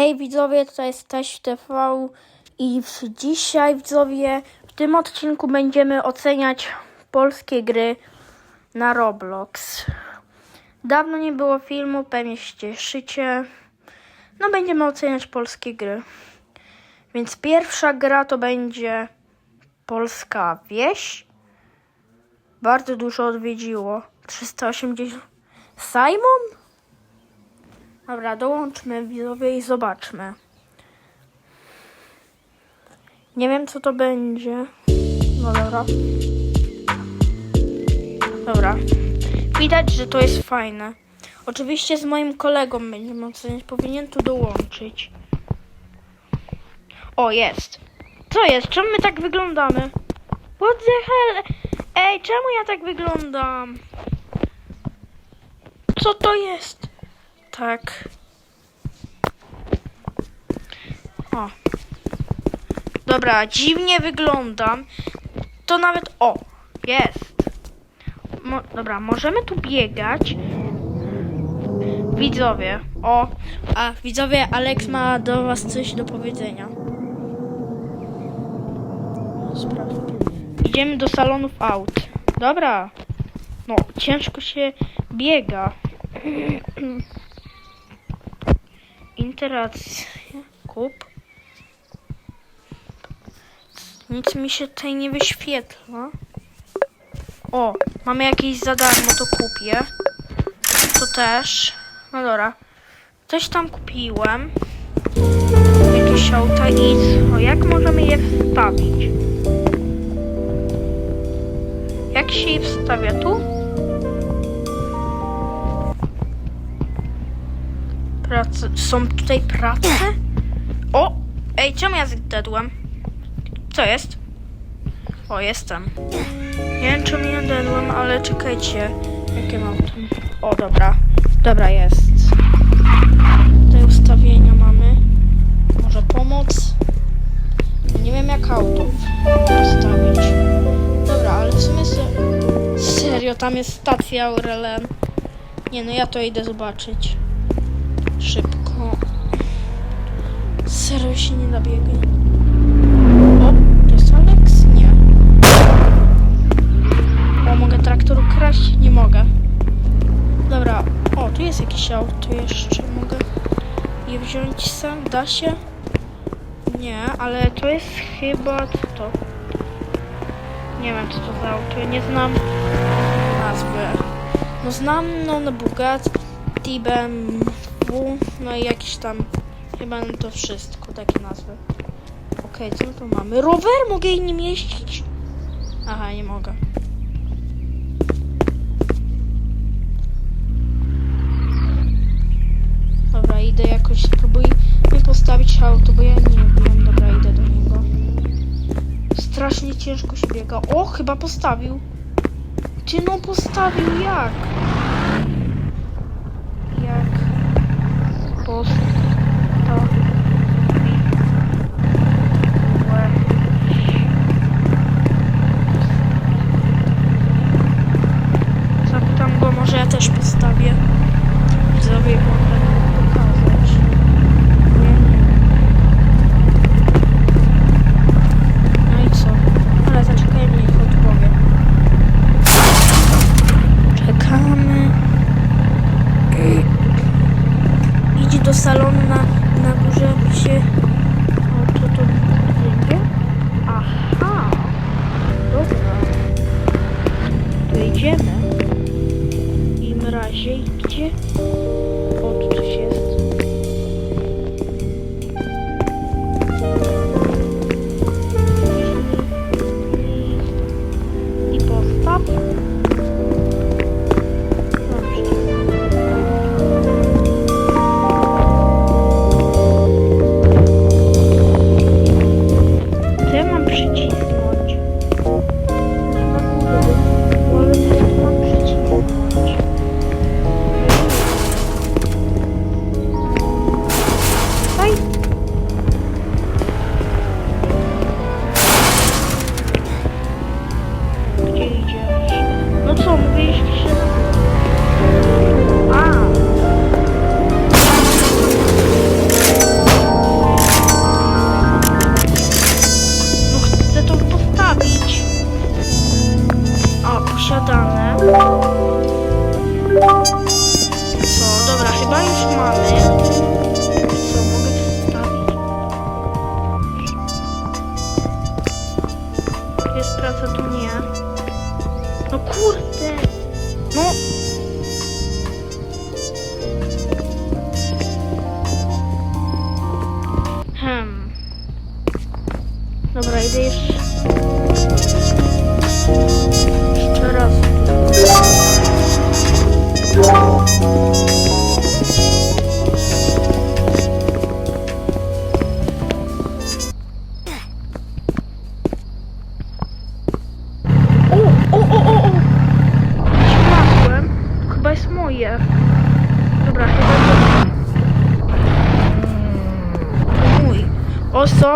Hej widzowie, to jest Teś TV i dzisiaj widzowie w tym odcinku będziemy oceniać polskie gry na Roblox. Dawno nie było filmu, pewnie się cieszycie. No będziemy oceniać polskie gry. Więc pierwsza gra to będzie Polska Wieś. Bardzo dużo odwiedziło. 380. Simon? Dobra, dołączmy widzowie i zobaczmy. Nie wiem co to będzie. No dobra. Dobra. Widać, że to jest fajne. Oczywiście z moim kolegą będziemy oceniać. Powinien tu dołączyć. O, jest. Co jest? Czemu my tak wyglądamy? What the hell? Ej, czemu ja tak wyglądam? Co to jest? Tak. O. Dobra, dziwnie wyglądam. To nawet. O, jest. Mo, dobra, możemy tu biegać. Widzowie. O, a widzowie, Alex ma do Was coś do powiedzenia. Sprawdźmy. Idziemy do salonów aut. Dobra. No, ciężko się biega. Interakcja. Kup. Nic mi się tutaj nie wyświetla. O, mamy jakieś za darmo, to kupię. To też. No dobra. Coś tam kupiłem. Jakieś auta i o, jak możemy je wstawić? Jak się je wstawia tu? Prace. Są tutaj prace? O! Ej, czemu ja zdedłem? Co jest? O, jestem. Nie wiem, czemu ja dedłem, ale czekajcie. Jakie mam tu? O, dobra. Dobra, jest. Tutaj ustawienia mamy. Może pomoc? Nie wiem, jak autów postawić. Dobra, ale w sumie se... serio, tam jest stacja Aurelen. Nie, no ja to idę zobaczyć. Szybko. Serio się nie da biegać. O, to jest Alex? Nie. O, mogę traktor ukraść? Nie mogę. Dobra. O, tu jest jakieś auto jeszcze. Mogę je wziąć sam? Da się? Nie, ale to jest chyba co to. Nie wiem, co to za auto. Nie znam nazwy. No znam, no, na Bugatti, No i jakieś tam, chyba to wszystko, takie nazwy. Okej, co my tu mamy? Rower? Mogę nim jeździć? Aha, nie mogę. Dobra, idę jakoś, mi postawić auto, bo ja nie wiem. Dobra, idę do niego. Strasznie ciężko się biega. O, chyba postawił. Ty no postawił? Jak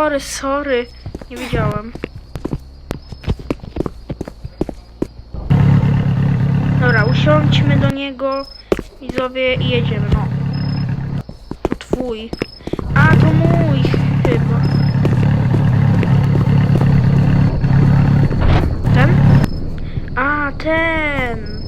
sorry, sorry. Nie wiedziałem. Dobra, usiądźmy do niego. I jedziemy, no. To twój. A, to mój chyba. Ten? A, ten.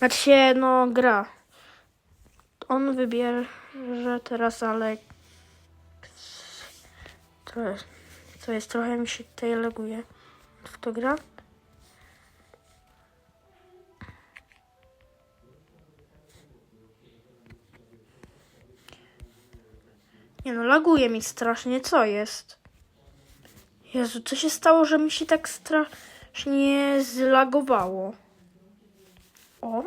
Znaczy się, no, gra. On wybierze teraz Alex. To jest, to jest trochę mi się tutaj laguje. W to gra? Nie no, laguje mi strasznie. Co jest? Jezu, co się stało, że mi się tak strasznie zlagowało? O.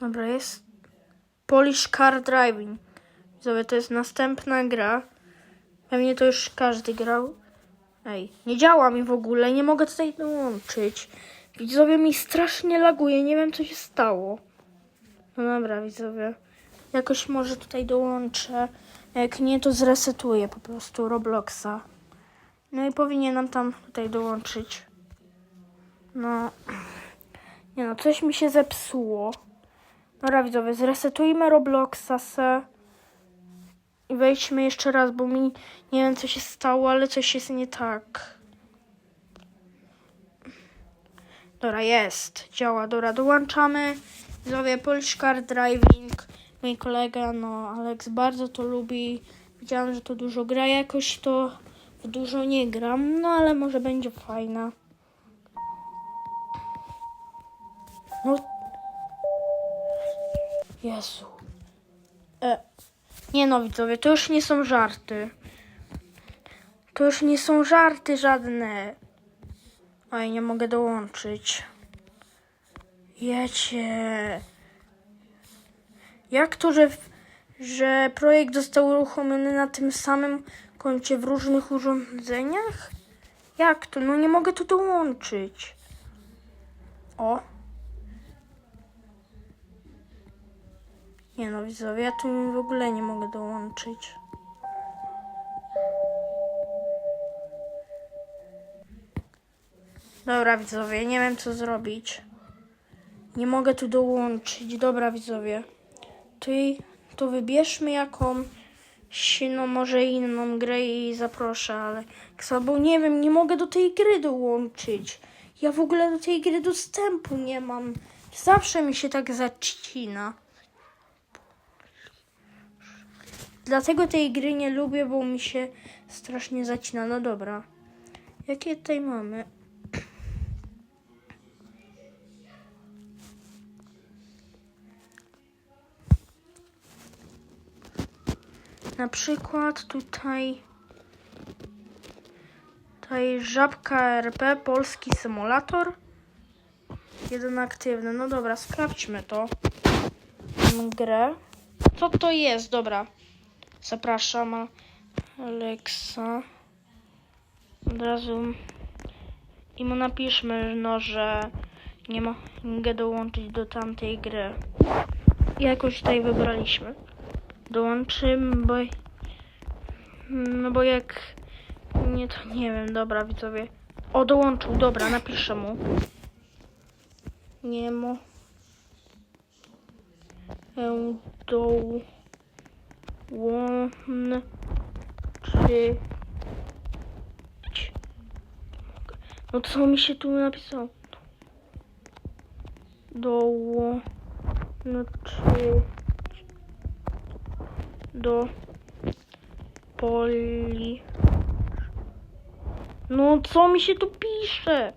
Dobra, jest Polish Car Driving. Widzowie, to jest następna gra. Pewnie to już każdy grał. Ej, nie działa mi w ogóle, nie mogę tutaj dołączyć. Widzowie mi strasznie laguje, nie wiem co się stało. No dobra, widzowie. Jakoś może tutaj dołączę. Jak nie, to zresetuję po prostu Robloxa. No i powinienem tam tutaj dołączyć. No. Nie no, coś mi się zepsuło. Dobra, widzowie, zresetujmy Robloxa se. I wejdźmy jeszcze raz, bo mi nie wiem co się stało, ale coś jest nie tak. Dobra, jest. Działa. Dobra, dołączamy. Widzowie, Polish Car Driving. Mój kolega, no, Alex bardzo to lubi. Widziałam, że to dużo gra. Jakoś to w dużo nie gram, no ale może będzie fajna. No. Jezu. E. Nie no, widzowie, to już nie są żarty. To już nie są żarty żadne. Oj, nie mogę dołączyć. Jecie. Jak to, że, że projekt został uruchomiony na tym samym koncie w różnych urządzeniach? Jak to? No nie mogę tu dołączyć. O. Nie no, widzowie, ja tu w ogóle nie mogę dołączyć. Dobra, widzowie, nie wiem co zrobić. Nie mogę tu dołączyć. Dobra, widzowie. I- to wybierzmy jakąś, no może inną grę i zaproszę, ale bo nie wiem, nie mogę do tej gry dołączyć. Ja w ogóle do tej gry dostępu nie mam. Zawsze mi się tak zacina. Dlatego tej gry nie lubię, bo mi się strasznie zacina. No dobra. Jakie tutaj mamy? Na przykład tutaj tutaj żabka RP, polski symulator. Jeden aktywny. No dobra, sprawdźmy to. Grę. Co to jest? Dobra. Zapraszam Alexa. Od razu i mu napiszmy, no, że nie mogę dołączyć do tamtej gry. Jakoś tutaj wybraliśmy dołączymy, bo... No bo jak... Nie, to nie wiem, dobra widzowie. O, dołączył, dobra, napiszę mu. Nie. E, dołączyć... No co mi się tu napisało? Dołączyć do poli. No co mi się tu pisze?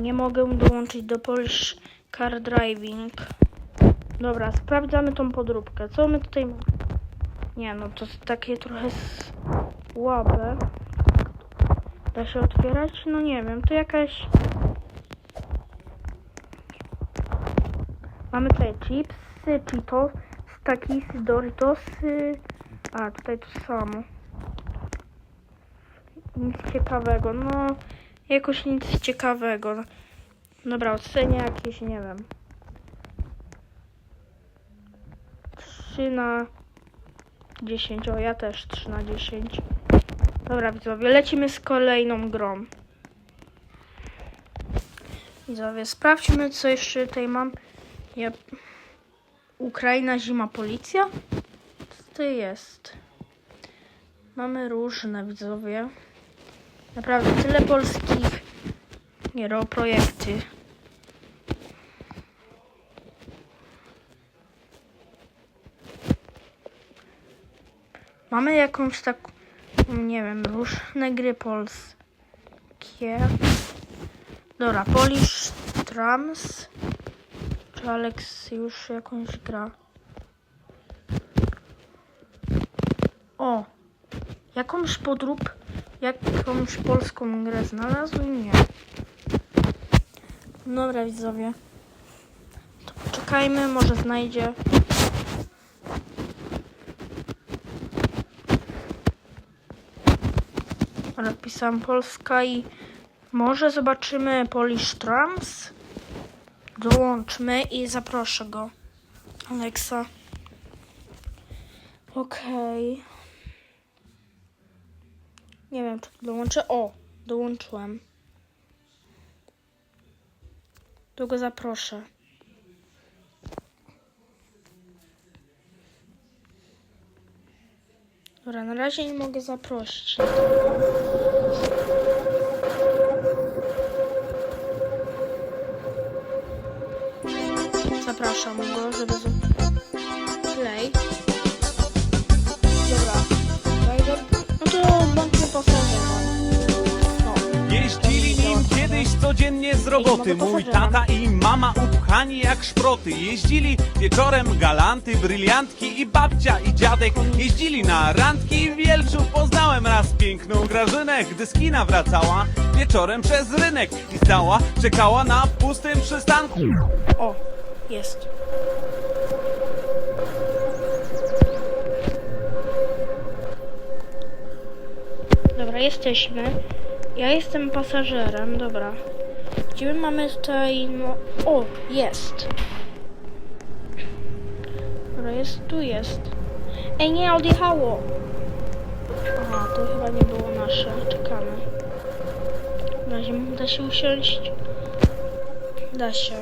Nie mogę dołączyć do Polish Car Driving. Dobra, sprawdzamy tą podróbkę. Co my tutaj mamy? Nie, no to takie trochę słabe. Da się otwierać? No nie wiem, to jakaś... Mamy tutaj chipsy, Cheetos, Stakisy, Doritosy. A, tutaj to samo. Nic ciekawego, no jakoś nic ciekawego. Dobra, ocenię jakieś, nie wiem. 3 na 10, o ja też 3 na 10. Dobra widzowie, lecimy z kolejną grą. Widzowie, sprawdźmy co jeszcze tutaj mam. Ja... Ukraina, zima, policja? Co to jest? Mamy różne widzowie. Naprawdę tyle polskich gier, o projekty. Mamy jakąś taką, nie wiem, różne gry polskie. Dobra, Polish Trams. Czy Alex już jakąś gra? O! Jakąś podrób, jakąś polską grę znalazł? Nie. Dobra, widzowie. To poczekajmy, może znajdzie. Napisałam Polska i może zobaczymy Polish Trams. Dołączmy i zaproszę go. Alexa. Okej. Nie wiem, czy dołączę. O, dołączyłem. To go zaproszę. Dobra, na razie nie mogę zaprosić. Zapraszam go, żeby play. Kiedyś z roboty, Ej, mogę mój tata i mama upchani jak szproty. Jeździli wieczorem galanty, bryliantki i babcia i dziadek. Jeździli na randki w Wielczu, poznałem raz piękną Grażynę. Gdy z kina wracała, wieczorem przez rynek i stała, czekała na pustym przystanku. O, jest. Dobra, jesteśmy. Ja jestem pasażerem, dobra. Gdzie my mamy tutaj, no... O, jest. Dobra, jest, tu jest. Ej, nie, odjechało. Aha, to chyba nie było nasze. Czekamy. Na razie da się usiąść. Da się.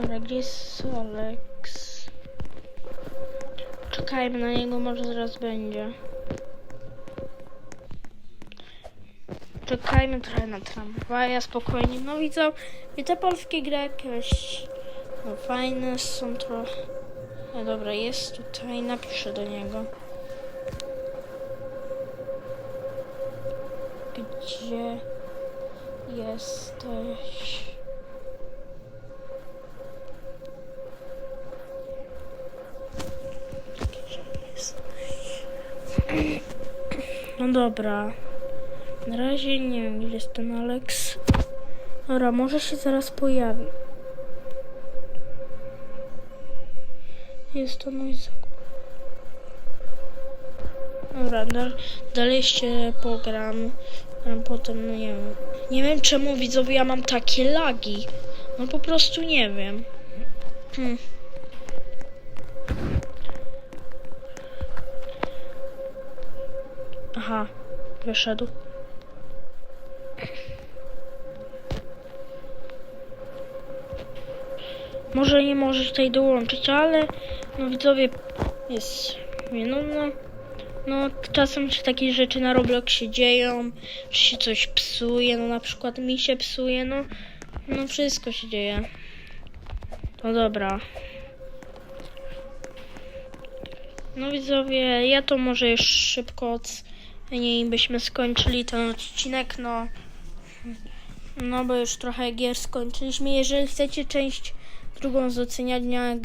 Dobra, gdzie jest Alex? Czekajmy na niego, może zaraz będzie. Czekajmy trochę na tramwaja, spokojnie. No widzą, i te polskie gry jakieś no, fajne są trochę. No dobra, jest tutaj, napiszę do niego. Gdzie jesteś? No dobra. Na razie nie wiem, gdzie jest ten Alex. Dobra, może się zaraz pojawi. Jest to mój zakup. Dobra, da, dalej się pogram. Potem, no nie wiem. Nie wiem czemu widzowie ja mam takie lagi. No po prostu nie wiem. Hmm. Aha, wyszedł. Może nie może tutaj dołączyć, ale no widzowie jest no, no, no czasem się takie rzeczy na Robloxie dzieją, czy się coś psuje, no na przykład mi się psuje, no, no wszystko się dzieje. No dobra. No widzowie, ja to może już szybko ocenię i byśmy skończyli ten odcinek, no. No bo już trochę gier skończyliśmy. Jeżeli chcecie część drugą z oceniania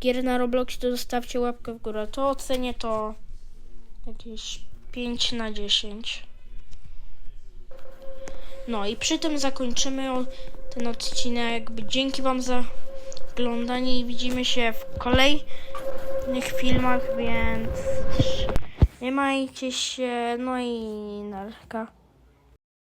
gier na Roblox, to zostawcie łapkę w górę. To ocenię to jakieś 5 na 10. No i przy tym zakończymy ten odcinek. Dzięki Wam za oglądanie i widzimy się w kolejnych filmach, więc trzymajcie się, no i narka.